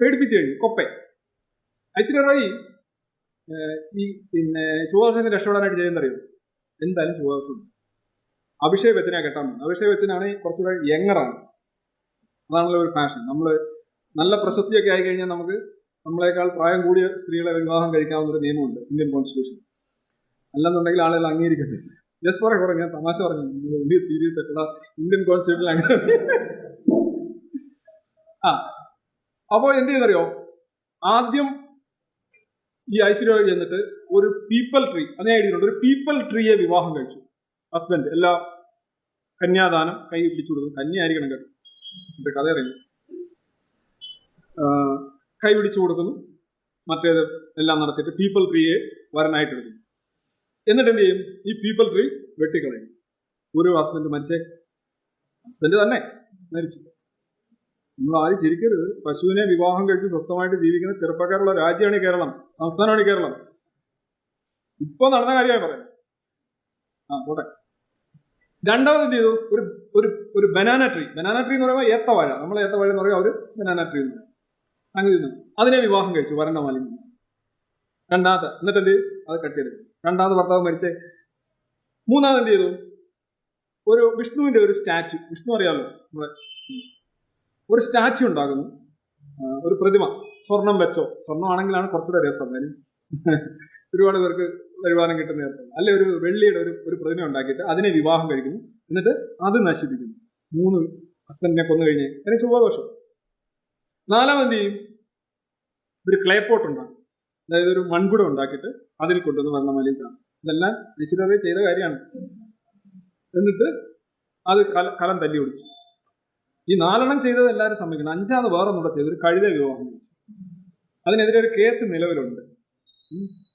പേടിപ്പിച്ചു കഴിഞ്ഞു. കൊപ്പ ഐശ്വര്യ ഈ പിന്നെ ചുവദോഷത്തിന് രക്ഷപ്പെടാനായിട്ട് ചെയ്യുന്നറിയോ എന്തായാലും ചുവദോഷം അഭിഷേക് ബച്ചനെ കെട്ടാൻ അഭിഷേക് ബച്ചനാണ് കുറച്ചുകൂടെ യങ്ങറാണ് അതാണല്ലോ ഒരു ഫാഷൻ നമ്മൾ നല്ല പ്രശസ്തിയൊക്കെ ആയി കഴിഞ്ഞാൽ നമുക്ക് നമ്മളെക്കാൾ പ്രായം കൂടിയ സ്ത്രീകളെ വിവാഹം കഴിക്കാവുന്ന ഒരു നിയമമുണ്ട് ഇന്ത്യൻ കോൺസ്റ്റിറ്റ്യൂഷൻ അല്ലെന്നുണ്ടെങ്കിൽ ആളുകൾ അംഗീകരിക്കത്തില്ല. ജസ്റ്റ് പറയാം കുറെ ഞാൻ തമാശ പറഞ്ഞു വലിയ സീരിയസ് ആയിട്ടുള്ള ഇന്ത്യൻ കോൺസ്റ്റിറ്റ്യൂഷൻ അങ്ങനെ ആ അപ്പോൾ എന്ത് ചെയ്തറിയോ? ആദ്യം ഈ ഐശ്വര്യ ചെന്നിട്ട് ഒരു പീപ്പിൾ ട്രീ അതിനെ എഴുതിയിട്ടുണ്ട് ഒരു പീപ്പിൾ ട്രീയെ വിവാഹം കഴിച്ചു. ഹസ്ബൻഡ് എല്ലാ കന്യാദാനം കൈ പിടിച്ചു കൊടുക്കും. കന്യായിരിക്കണം കേട്ടോ. കഥ അറിയുന്നു കൈ പിടിച്ചു കൊടുക്കുന്നു. മറ്റേത് എല്ലാം നടത്തിയിട്ട് പീപ്പിൾ ട്രീയെ വരനായിട്ട് എടുക്കുന്നു. എന്നിട്ട് എന്ത് ചെയ്യും? ഈ പീപ്പിൾ ട്രീ വെട്ടിക്കളയും. ഒരു ഹസ്ബൻഡ് മരിച്ചേ. ഹസ്ബൻഡ് തന്നെ മരിച്ചു. നമ്മൾ ആരും ചിരിക്കരുത്. പശുവിനെ വിവാഹം കഴിച്ച് സ്വസ്ഥമായിട്ട് ജീവിക്കുന്ന ചെറുപ്പക്കാരുള്ള രാജ്യമാണ് കേരളം. സംസ്ഥാനമാണ് കേരളം. ഇപ്പൊ നടന്ന കാര്യമായി പറയാം. ആ പോട്ടെ. രണ്ടാമത് എന്ത് ചെയ്തു? ഒരു ഒരു ഒരു ബനാന ട്രീ ബനാന ട്രീ എന്ന് പറയുമ്പോൾ ഏത്തവാഴ നമ്മൾ ഏത്തവാഴ എന്ന് പറയുമ്പോൾ അവർ ബനാന ട്രീ എന്ന് പറയും സംഗതി അതിനെ വിവാഹം കഴിച്ചു. വരണ്ട മാലിന്യം. രണ്ടാമത്തെ എന്നിട്ട് എന്ത്? അത് കട്ട് രണ്ടാമത് ഭർത്താവ് മരിച്ചേ. മൂന്നാമത് എന്ത് ചെയ്തു? ഒരു വിഷ്ണുവിന്റെ ഒരു സ്റ്റാച്ചു വിഷ്ണു അറിയാമല്ലോ നമ്മളെ. ഒരു സ്റ്റാച്ചു ഉണ്ടാകുന്നു. ഒരു പ്രതിമ. സ്വർണം വെച്ചോ. സ്വർണമാണെങ്കിലാണ് കുറച്ചുകൂടെ രസം കാര്യം ഒരുപാട് പേർക്ക് വരുമാനം കിട്ടുന്ന അല്ലെ ഒരു വെള്ളിയുടെ ഒരു ഒരു പ്രതിമ ഉണ്ടാക്കിയിട്ട് അതിനെ വിവാഹം കഴിക്കുന്നു. എന്നിട്ട് അത് നശിപ്പിക്കുന്നു. മൂന്ന് ഹസ്ബൻഡിനെ കൊന്നു കഴിഞ്ഞ് അതിന് ചൊവ്വാദോഷം. നാലാമത് ചെയ്യും? ഒരു ക്ലേപ്പോട്ട് ഉണ്ടാക്കും. അതായത് ഒരു മൺകുടം ഉണ്ടാക്കിയിട്ട് അതിൽ കൊണ്ടുവന്ന് വർണമലയിൽ കാണും ഇതെല്ലാം ഐശ്വര്യ ചെയ്ത കാര്യമാണ്. എന്നിട്ട് അത് കല തല്ലി ഒടിച്ചു. ഈ നാലെണ്ണം ചെയ്തത് എല്ലാവരും സമ്മതിക്കണം. അഞ്ചാമത് വേറെ നമ്മുടെ ചെയ്തു. ഒരു കഴുത വിവാഹം. അതിനെതിരെ ഒരു കേസ് നിലവിലുണ്ട്.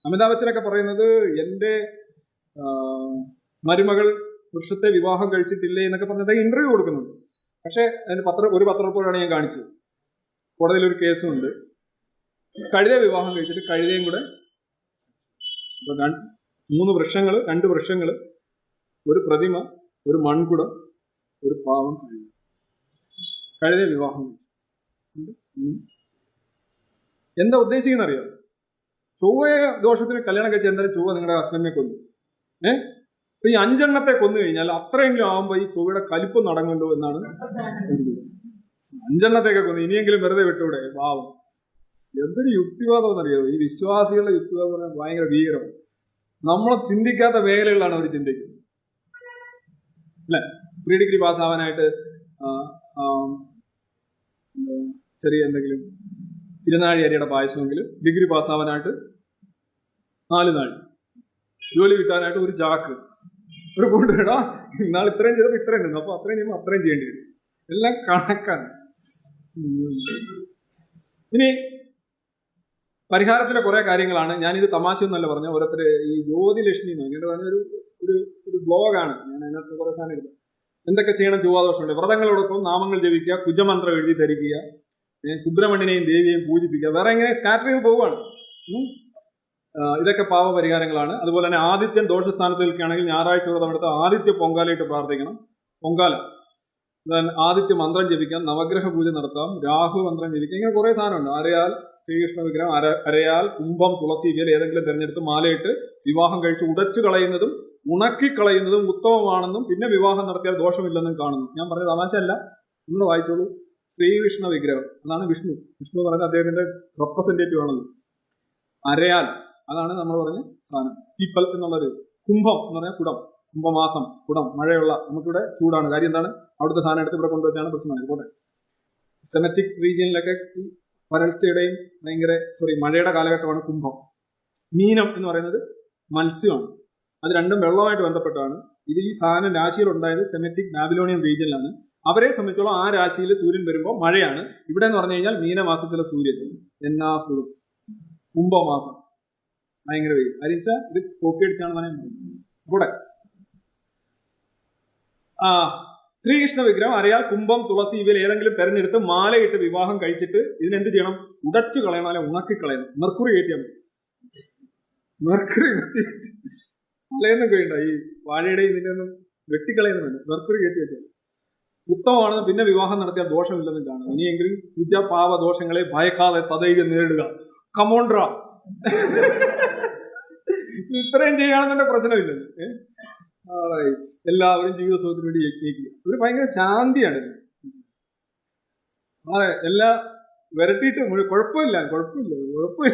അമിതാഭ് ബച്ചനൊക്കെ പറയുന്നത് എന്റെ മരുമകൾ വൃക്ഷത്തെ വിവാഹം കഴിച്ചിട്ടില്ലേ എന്നൊക്കെ പറഞ്ഞിട്ട് ഇന്റർവ്യൂ കൊടുക്കുന്നുണ്ട്. പക്ഷേ അതിന് പത്ര ഒരു പത്രപ്പോഴാണ് ഞാൻ കാണിച്ചത്. കോടതിയിൽ ഒരു കേസും ഉണ്ട്. കഴുത വിവാഹം കഴിച്ചിട്ട് കഴുതയും കൂടെ മൂന്ന് വൃക്ഷങ്ങൾ രണ്ട് വൃക്ഷങ്ങൾ ഒരു പ്രതിമ ഒരു മൺകുടം ഒരു പാവം കഴുത. കഴുത വിവാഹം. എന്താ ഉദ്ദേശിക്കുന്ന അറിയാം ചൊവ്വയെ ദോഷത്തിന് കല്യാണം കഴിച്ച എന്തായാലും ചൊവ്വ നിങ്ങളുടെ ഹസ്ബൻഡിനെ കൊന്നു ഏ? അപ്പൊ ഈ അഞ്ചെണ്ണത്തെ കൊന്നു കഴിഞ്ഞാൽ അത്രയെങ്കിലും ആവുമ്പോ ഈ ചൊവ്വയുടെ കലിപ്പ് നടങ്ങണ്ടോ എന്നാണ് അഞ്ചെണ്ണത്തേക്ക് കൊന്നു. ഇനിയെങ്കിലും വെറുതെ വിട്ടൂടെ? പാവം. എന്തൊരു യുക്തിവാദം എന്നറിയാമോ ഈ വിശ്വാസികളുടെ യുക്തിവാദം പറഞ്ഞാൽ ഭയങ്കര ഭീകരം നമ്മൾ ചിന്തിക്കാത്ത മേഖലകളിലാണ് അവർ ചിന്തിക്കുന്നത്. അല്ലെ? പ്രീ ഡിഗ്രി പാസ്സാവാനായിട്ട് ചെറിയ എന്തെങ്കിലും ഇരുനാഴി അരിയുടെ പായസമെങ്കിലും ഡിഗ്രി പാസ്സാവാനായിട്ട് നാല് നാഴി. ജോലി കിട്ടാനായിട്ട് ഒരു ചാക്ക് ഒരു കൊണ്ടുവിടാ ഇന്നാൾ ഇത്രയും ചെയ്തപ്പോൾ ഇത്രയും നിന്നു അപ്പൊ അത്രയും ചെയ്യുമ്പോൾ അത്രയും ചെയ്യേണ്ടി വരും. എല്ലാം കണക്കാണ്. ഇനി പരിഹാരത്തിലെ കുറെ കാര്യങ്ങളാണ്. ഞാൻ ഞാനിത് തമാശയൊന്നല്ല പറഞ്ഞ ഓരോരുത്തർ ഈ ജ്യോതിലക്ഷ്മി എന്ന് പറഞ്ഞ ഒരു ഒരു ബ്ലോഗാണ് ഞാൻ അതിനകത്ത് കുറെ സാധനം എടുത്തു എന്തൊക്കെ ചെയ്യണം ചൊവ്വാദോഷമുണ്ട്? വ്രതങ്ങളോടൊപ്പം നാമങ്ങൾ ജപിക്കുക കുജമന്ത്രം എഴുതി ധരിക്കുക സുബ്രഹ്മണ്യനെയും ദേവിയെയും പൂജിപ്പിക്കുക. വേറെ എങ്ങനെ സ്കാറ്റർ ചെയ്ത് പോവുകയാണ്? ഇതൊക്കെ പാവ പരിഹാരങ്ങളാണ് അതുപോലെ തന്നെ ആദിത്യൻ ദോഷസ്ഥാനത്ത് നിൽക്കുകയാണെങ്കിൽ ഞായറാഴ്ച വ്രതം എടുത്ത് ആദിത്യ പൊങ്കാലയിട്ട് പ്രാർത്ഥിക്കണം. പൊങ്കാല. ആദിത്യ മന്ത്രം ജപിക്കാം നവഗ്രഹ പൂജ നടത്താം രാഹു മന്ത്രം ജപിക്കാം ഇങ്ങനെ കുറെ സാധനമുണ്ട്. അരയാൽ ശ്രീകൃഷ്ണ വിഗ്രഹം അര അരയാൽ കുംഭം തുളസി ഇവയിൽ ഏതെങ്കിലും തിരഞ്ഞെടുത്ത് മാലയിട്ട് വിവാഹം കഴിച്ച് ഉടച്ചു കളയുന്നതും ഉണക്കി കളയുന്നതും ഉത്തമമാണെന്നും പിന്നെ വിവാഹം നടത്തിയാൽ ദോഷമില്ലെന്നും കാണുന്നു. ഞാൻ പറഞ്ഞത് തമാശയല്ല. നിങ്ങൾ വായിച്ചോളൂ. ശ്രീകൃഷ്ണ വിഗ്രഹം. അതാണ് വിഷ്ണു. വിഷ്ണു എന്ന് പറയുന്നത് അദ്ദേഹത്തിന്റെ റെപ്രസെന്റേറ്റീവ് ആണല്ലോ. അരയാൽ. അതാണ് നമ്മൾ പറഞ്ഞ സാധനം. പീപ്പൽ എന്നുള്ളൊരു കുംഭം എന്ന് പറഞ്ഞാൽ കുടം. കുംഭമാസം കുടം മഴയുള്ള നമുക്കിവിടെ ചൂടാണ്. കാര്യം എന്താണ്? അവിടുത്തെ സാധനം എടുത്ത് ഇവിടെ കൊണ്ടുവച്ചാണ് പ്രശ്നമായത്. പോട്ടെ. സെമറ്റിക് റീജിയനിലൊക്കെ ഈ വരൾച്ചയുടെയും ഭയങ്കര സോറി മഴയുടെ കാലഘട്ടമാണ് കുംഭം. മീനം എന്ന് പറയുന്നത് മത്സ്യമാണ്. അത് രണ്ടും വെള്ളവുമായിട്ട് ബന്ധപ്പെട്ടാണ് ഇത് ഈ സാധനം രാശിയിൽ ഉണ്ടായത് സെമറ്റിക് ബാബിലോണിയൻ റീജിയനിലാണ്. അവരെ സംബന്ധിച്ചോളം ആ രാശിയിൽ സൂര്യൻ വരുമ്പോൾ മഴയാണ്. ഇവിടെ എന്ന് പറഞ്ഞു കഴിഞ്ഞാൽ മീനമാസത്തിലെ സൂര്യൻ. എന്നാ സുഖം കുംഭമാസം ഭയങ്കര വെയിൽ. അരിച്ച ഇത് കോപ്പി അടിച്ചാണ് പറയുന്നത് ആ ശ്രീകൃഷ്ണ വിഗ്രഹം അറിയാൽ കുംഭം തുളസി ഇവയിൽ ഏതെങ്കിലും തെരഞ്ഞെടുത്ത് മാലയിട്ട് വിവാഹം കഴിച്ചിട്ട് ഇതിനെന്ത് ചെയ്യണം? ഉടച്ചു കളയണം അല്ലെ ഉണക്കി കളയണം മെർക്കുറി കയറ്റിയാൽ മതി. മെർക്കുറി തലേന്നും കഴിയണ്ട ഈ വാഴയുടെ ഇതിന്റെ ഒന്നും വെട്ടിക്കളയുന്നുണ്ട് മെർക്കുറി കയറ്റി വെച്ചാൽ ഉത്തമമാണെന്ന് പിന്നെ വിവാഹം നടത്തിയാൽ ദോഷമില്ലെന്ന് കാണും ഇനിയെങ്കിലും ഉജ പാവ ദോഷങ്ങളെ ഭയക്കാതെ സദൈവ നേരിടുക. കമോണ്ട്ര ഇത്രയും ചെയ്യുകയാണെന്നെ പ്രശ്നമില്ലല്ലോ. എല്ലാവരും ജീവിത സുഖത്തിന് വേണ്ടി യജ്ഞിക്കുക. ഒരു ഭയങ്കര ശാന്തിയാണ്. അതെ എല്ലാ വിരട്ടിയിട്ട് കുഴപ്പമില്ല. കുഴപ്പമില്ല. കുഴപ്പമില്ല.